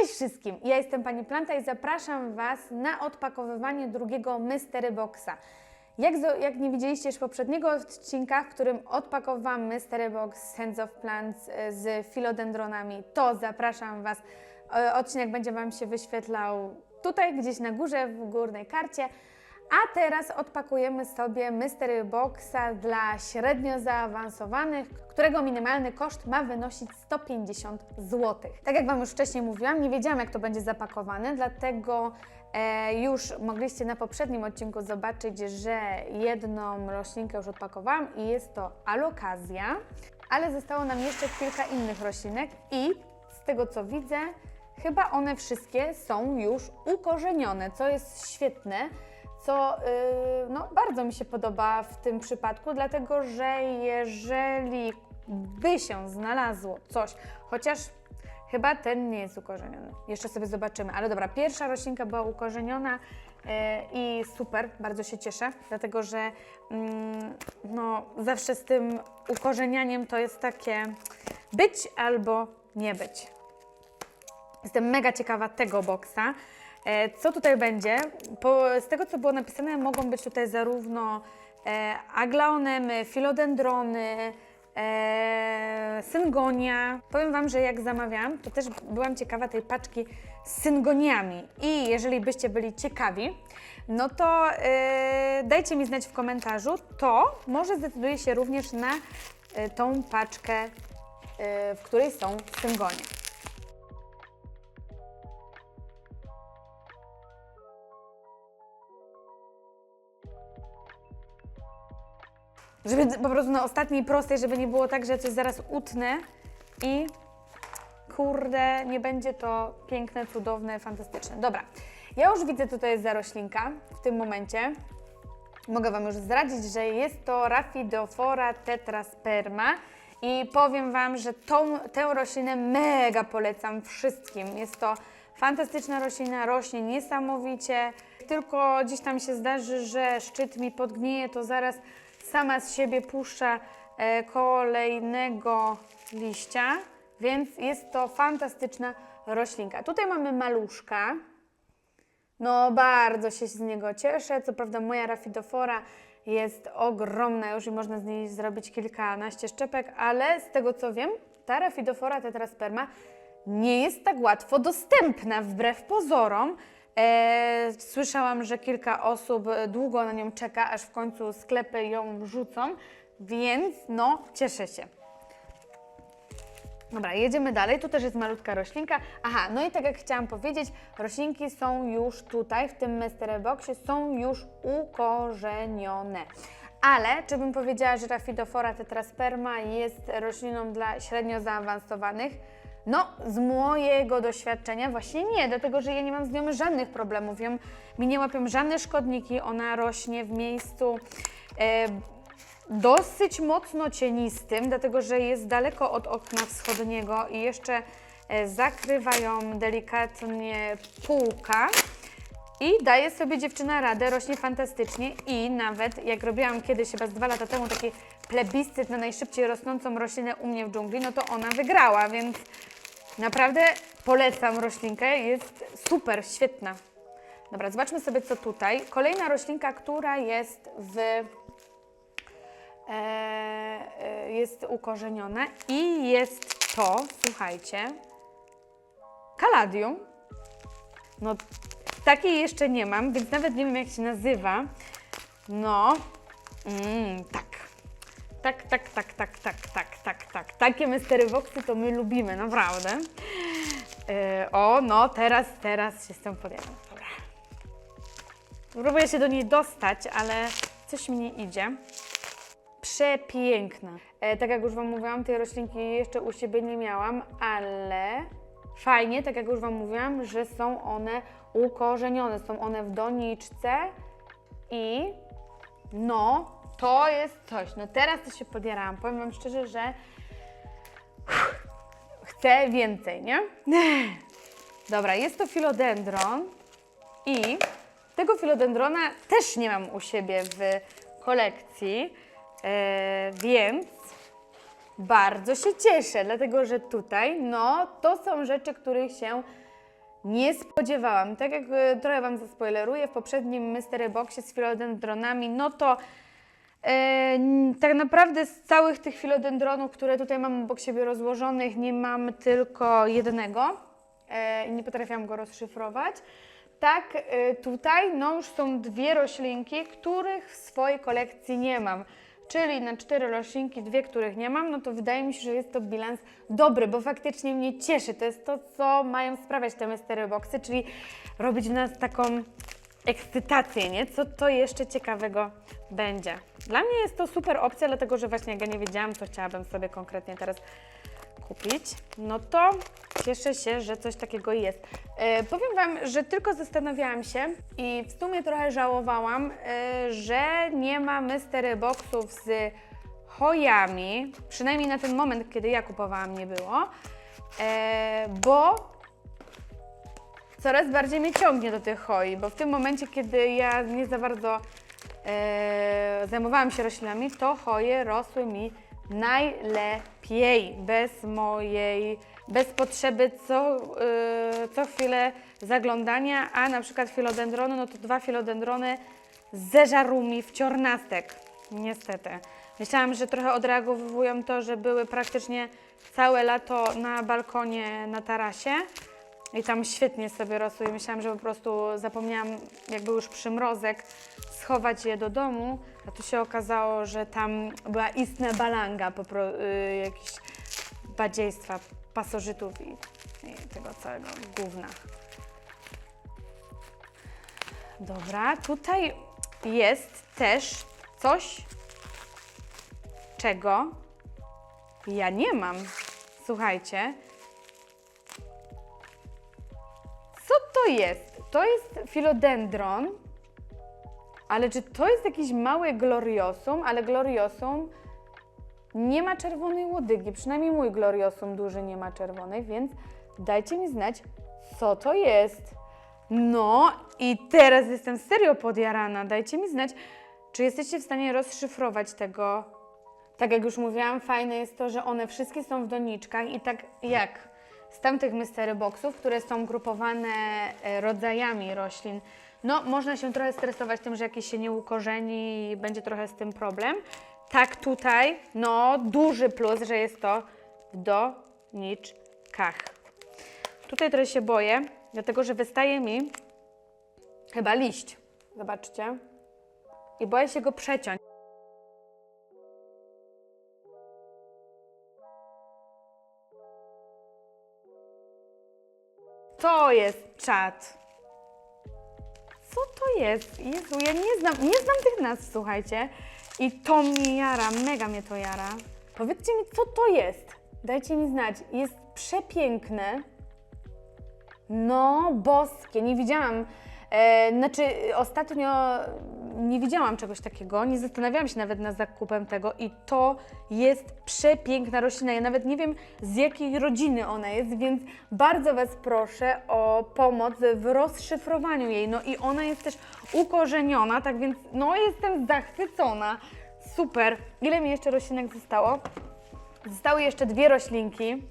Cześć wszystkim, ja jestem Pani Planta i zapraszam Was na odpakowywanie drugiego Mystery Boxa. Jak, jak nie widzieliście już poprzedniego odcinka, w którym odpakowałam Mystery Box Hands of Plants e, z filodendronami, to zapraszam Was. E, Odcinek będzie Wam się wyświetlał tutaj, gdzieś na górze, w górnej karcie. A teraz odpakujemy sobie Mystery Boxa dla średnio zaawansowanych, którego minimalny koszt ma wynosić 150 zł. Tak jak Wam już wcześniej mówiłam, nie wiedziałam jak to będzie zapakowane, dlatego e, już mogliście na poprzednim odcinku zobaczyć, że jedną roślinkę już odpakowałam i jest to alokazja, ale zostało nam jeszcze kilka innych roślinek i z tego co widzę, chyba one wszystkie są już ukorzenione, co jest świetne co yy, no, bardzo mi się podoba w tym przypadku, dlatego że jeżeli by się znalazło coś, chociaż chyba ten nie jest ukorzeniony, jeszcze sobie zobaczymy, ale dobra, pierwsza roślinka była ukorzeniona yy, i super, bardzo się cieszę, dlatego że mm, no, zawsze z tym ukorzenianiem to jest takie być albo nie być. Jestem mega ciekawa tego boksa. E, Co tutaj będzie? Z tego, co było napisane, mogą być tutaj zarówno e, aglaonemy, filodendrony, e, syngonia. Powiem Wam, że jak zamawiałam, to też byłam ciekawa tej paczki z syngoniami. I jeżeli byście byli ciekawi, no to e, dajcie mi znać w komentarzu, to może zdecyduję się również na e, tą paczkę, e, w której są syngonie. Żeby po prostu na ostatniej prostej, żeby nie było tak, że coś zaraz utnę i kurde, nie będzie to piękne, cudowne, fantastyczne. Dobra, ja już widzę, co to jest za roślinka w tym momencie. Mogę Wam już zdradzić, że jest to Rhaphidophora tetrasperma i powiem Wam, że tą, tę roślinę mega polecam wszystkim. Jest to fantastyczna roślina, rośnie niesamowicie. Tylko gdzieś tam się zdarzy, że szczyt mi podgnieje, to zaraz sama z siebie puszcza e, kolejnego liścia, więc jest to fantastyczna roślinka. Tutaj mamy maluszka. No, bardzo się z niego cieszę. Co prawda, moja rafidofora jest ogromna już i można z niej zrobić kilkanaście szczepek, ale z tego co wiem, ta rafidofora tetrasperma nie jest tak łatwo dostępna wbrew pozorom. E, słyszałam, że kilka osób długo na nią czeka, aż w końcu sklepy ją wrzucą, więc no, cieszę się. Dobra, jedziemy dalej. Tu też jest malutka roślinka. Aha, no i tak jak chciałam powiedzieć, roślinki są już tutaj, w tym Mystery Boxie, są już ukorzenione. Ale czy bym powiedziała, że Rhaphidophora tetrasperma jest rośliną dla średnio zaawansowanych? No, z mojego doświadczenia właśnie nie, dlatego że ja nie mam z nią żadnych problemów. Ją, mi nie łapią żadne szkodniki, ona rośnie w miejscu e, dosyć mocno cienistym, dlatego że jest daleko od okna wschodniego i jeszcze e, zakrywa ją delikatnie półka. I daje sobie dziewczyna radę, rośnie fantastycznie i nawet jak robiłam kiedyś, chyba z dwa lata temu, taki plebiscyt na najszybciej rosnącą roślinę u mnie w dżungli, no to ona wygrała, więc naprawdę polecam roślinkę, jest super, świetna. Dobra, zobaczmy sobie co tutaj. Kolejna roślinka, która jest w e, e, jest ukorzeniona i jest to, słuchajcie, kaladium. No, takiej jeszcze nie mam, więc nawet nie wiem jak się nazywa. No, mm, tak. Tak, tak, tak, tak, tak, tak, tak, tak. Takie mystery boxy to my lubimy, naprawdę. E, o, no, teraz, teraz się z tą podjadam. Dobra. Próbuję się do niej dostać, ale coś mi nie idzie. Przepiękna. E, tak jak już Wam mówiłam, tej roślinki jeszcze u siebie nie miałam, ale fajnie, tak jak już Wam mówiłam, że są one ukorzenione, są one w doniczce i no, to jest coś. No teraz to się podjarałam. Powiem Wam szczerze, że chcę więcej, nie? Dobra, jest to filodendron i tego filodendrona też nie mam u siebie w kolekcji, e, więc bardzo się cieszę, dlatego że tutaj, no, to są rzeczy, których się nie spodziewałam. Tak jak e, trochę Wam zaspoileruję, w poprzednim Mystery Boxie z filodendronami, no to tak naprawdę z całych tych filodendronów, które tutaj mam obok siebie rozłożonych, nie mam tylko jednego e, i nie potrafiłam go rozszyfrować. Tak, e, tutaj no już są dwie roślinki, których w swojej kolekcji nie mam. Czyli na cztery roślinki, dwie, których nie mam, no to wydaje mi się, że jest to bilans dobry, bo faktycznie mnie cieszy. To jest to, co mają sprawiać te mystery boxy, czyli robić w nas taką ekscytację, nie? Co to jeszcze ciekawego będzie. Dla mnie jest to super opcja, dlatego że właśnie jak ja nie wiedziałam, co chciałabym sobie konkretnie teraz kupić, no to cieszę się, że coś takiego jest. E, powiem Wam, że tylko zastanawiałam się i w sumie trochę żałowałam, e, że nie ma mystery boxów z hojami, przynajmniej na ten moment, kiedy ja kupowałam, nie było, e, bo coraz bardziej mnie ciągnie do tych hoi, bo w tym momencie, kiedy ja nie za bardzo e, zajmowałam się roślinami, to hoje rosły mi najlepiej, bez mojej, bez potrzeby co, e, co chwilę zaglądania, a na przykład filodendrony, no to dwa filodendrony zeżarł mi wciornastek, niestety. Myślałam, że trochę odreagowują to, że były praktycznie całe lato na balkonie na tarasie, i tam świetnie sobie rosły i myślałam, że po prostu zapomniałam, jak był już przymrozek, schować je do domu, a tu się okazało, że tam była istna balanga, po pro, y, jakieś badziejstwa, pasożytów i, i tego całego gówna. Dobra, tutaj jest też coś, czego ja nie mam. Słuchajcie, jest? To jest filodendron, ale czy to jest jakiś mały gloriosum? Ale gloriosum nie ma czerwonej łodygi, przynajmniej mój gloriosum duży nie ma czerwonej, więc dajcie mi znać, co to jest. No i teraz jestem serio podjarana. Dajcie mi znać, czy jesteście w stanie rozszyfrować tego. Tak jak już mówiłam, fajne jest to, że one wszystkie są w doniczkach i tak jak z tamtych mystery boxów, które są grupowane e, rodzajami roślin, no można się trochę stresować tym, że jakieś się nie ukorzeni i będzie trochę z tym problem. Tak tutaj, no duży plus, że jest to w doniczkach. Tutaj trochę się boję, dlatego że wystaje mi chyba liść. Zobaczcie. I boję się go przeciąć. To jest czat. Co to jest? Jezu, ja nie znam, nie znam tych nazw, słuchajcie. I to mnie jara, mega mnie to jara. Powiedzcie mi, co to jest? Dajcie mi znać. Jest przepiękne. No, boskie. Nie widziałam. E, znaczy, ostatnio nie widziałam czegoś takiego. Nie zastanawiałam się nawet nad zakupem tego. I to jest przepiękna roślina. Ja nawet nie wiem, z jakiej rodziny ona jest, więc bardzo Was proszę o pomoc w rozszyfrowaniu jej. No i ona jest też ukorzeniona, tak więc no jestem zachwycona. Super. Ile mi jeszcze roślinek zostało? Zostały jeszcze dwie roślinki.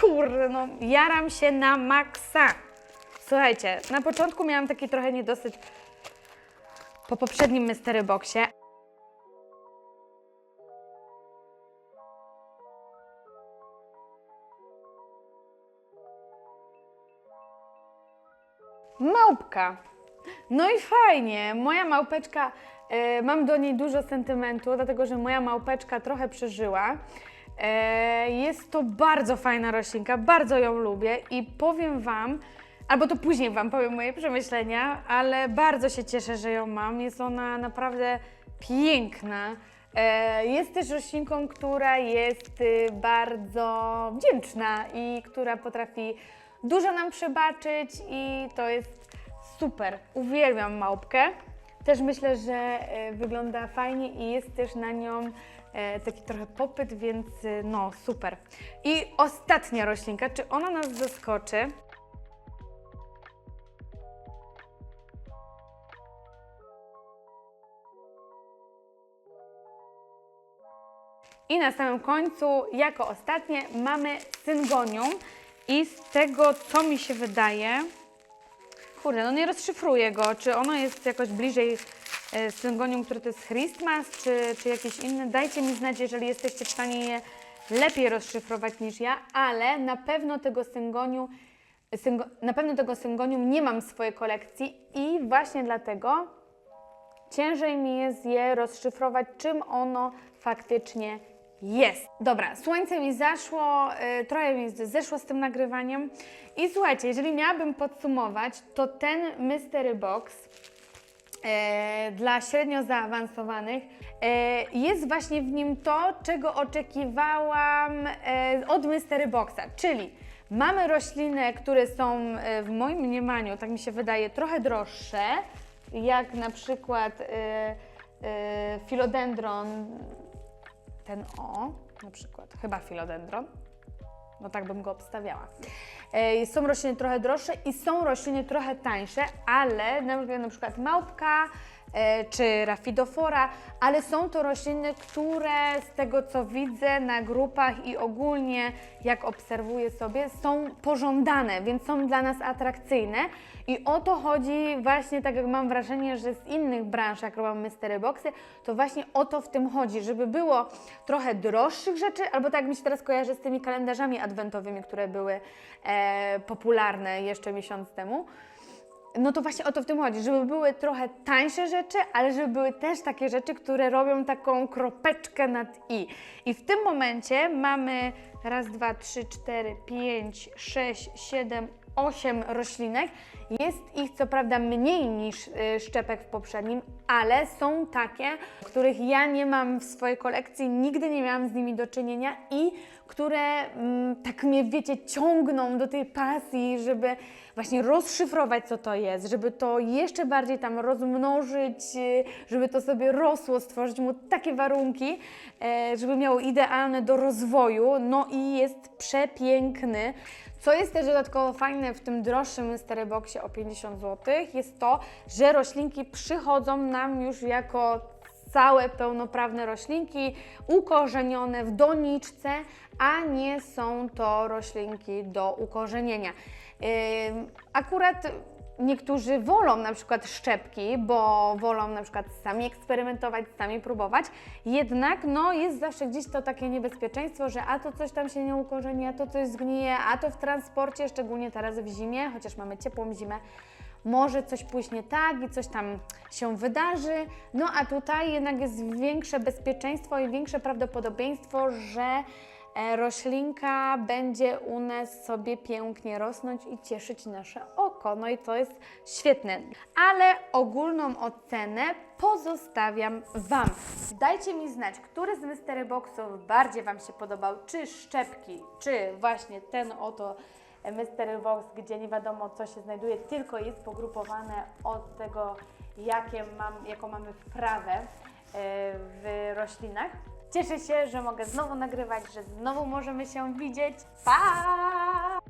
Kurde, no jaram się na maksa. Słuchajcie, na początku miałam taki trochę niedosyt po poprzednim Mystery Boxie. Małpka. No i fajnie. Moja małpeczka, e, mam do niej dużo sentymentu, dlatego że moja małpeczka trochę przeżyła. E, jest to bardzo fajna roślinka, bardzo ją lubię i powiem Wam, albo to później Wam powiem moje przemyślenia, ale bardzo się cieszę, że ją mam. Jest ona naprawdę piękna. E, Jest też roślinką, która jest y, bardzo wdzięczna i która potrafi dużo nam przebaczyć i to jest super. Uwielbiam małpkę. Też myślę, że e, wygląda fajnie i jest też na nią e, taki trochę popyt, więc e, no super. I ostatnia roślinka, czy ona nas zaskoczy? I na samym końcu, jako ostatnie, mamy syngonium. I z tego, co mi się wydaje, Kurde, no nie rozszyfruję go. Czy ono jest jakoś bliżej e, syngonium, które to jest Christmas, czy, czy jakieś inne? Dajcie mi znać, jeżeli jesteście w stanie je lepiej rozszyfrować niż ja, ale na pewno tego syngonium, syngo, na pewno tego syngonium nie mam w swojej kolekcji i właśnie dlatego ciężej mi jest je rozszyfrować, czym ono faktycznie jest. Dobra, słońce mi zaszło, y, trochę mi zeszło z tym nagrywaniem. I słuchajcie, jeżeli miałabym podsumować, to ten Mystery Box e, dla średnio zaawansowanych e, jest właśnie w nim to, czego oczekiwałam e, od Mystery Boxa, czyli mamy rośliny, które są w moim mniemaniu, tak mi się wydaje, trochę droższe, jak na przykład e, filodendron, ten o, na przykład, chyba filodendron, no tak bym go obstawiała. E, Są rośliny trochę droższe i są rośliny trochę tańsze, ale na przykład, małpka czy rafidofora, ale są to rośliny, które z tego co widzę na grupach i ogólnie jak obserwuję sobie, są pożądane, więc są dla nas atrakcyjne. I o to chodzi właśnie, tak jak mam wrażenie, że z innych branż, jak robią mystery boxy, to właśnie o to w tym chodzi, żeby było trochę droższych rzeczy, albo tak mi się teraz kojarzy z tymi kalendarzami adwentowymi, które były e, popularne jeszcze miesiąc temu. No to właśnie o to w tym chodzi, żeby były trochę tańsze rzeczy, ale żeby były też takie rzeczy, które robią taką kropeczkę nad i. I w tym momencie mamy raz, dwa, trzy, cztery, pięć, sześć, siedem, osiem roślinek. Jest ich co prawda mniej niż y, szczepek w poprzednim, ale są takie, których ja nie mam w swojej kolekcji, nigdy nie miałam z nimi do czynienia i które mm, tak mnie, wiecie, ciągną do tej pasji, żeby właśnie rozszyfrować, co to jest, żeby to jeszcze bardziej tam rozmnożyć, y, żeby to sobie rosło, stworzyć mu takie warunki, e, żeby miało idealne do rozwoju, no i jest przepiękny. Co jest też dodatkowo fajne w tym droższym Mystery Boxie o 50 zł, jest to, że roślinki przychodzą nam już jako całe pełnoprawne roślinki, ukorzenione w doniczce, a nie są to roślinki do ukorzenienia. Ym, Akurat niektórzy wolą na przykład szczepki, bo wolą na przykład sami eksperymentować, sami próbować, jednak no, jest zawsze gdzieś to takie niebezpieczeństwo, że a to coś tam się nie ukorzeni, a to coś zgnije, a to w transporcie, szczególnie teraz w zimie, chociaż mamy ciepłą zimę, może coś pójść nie tak i coś tam się wydarzy. No a tutaj jednak jest większe bezpieczeństwo i większe prawdopodobieństwo, że roślinka będzie u nas sobie pięknie rosnąć i cieszyć nasze oko. No i to jest świetne. Ale ogólną ocenę pozostawiam Wam. Dajcie mi znać, który z Mystery Boxów bardziej Wam się podobał, czy szczepki, czy właśnie ten oto Mystery Box, gdzie nie wiadomo co się znajduje, tylko jest pogrupowane od tego, jakie mam, jaką mamy wprawę e, w roślinach. Cieszę się, że mogę znowu nagrywać, że znowu możemy się widzieć. Pa!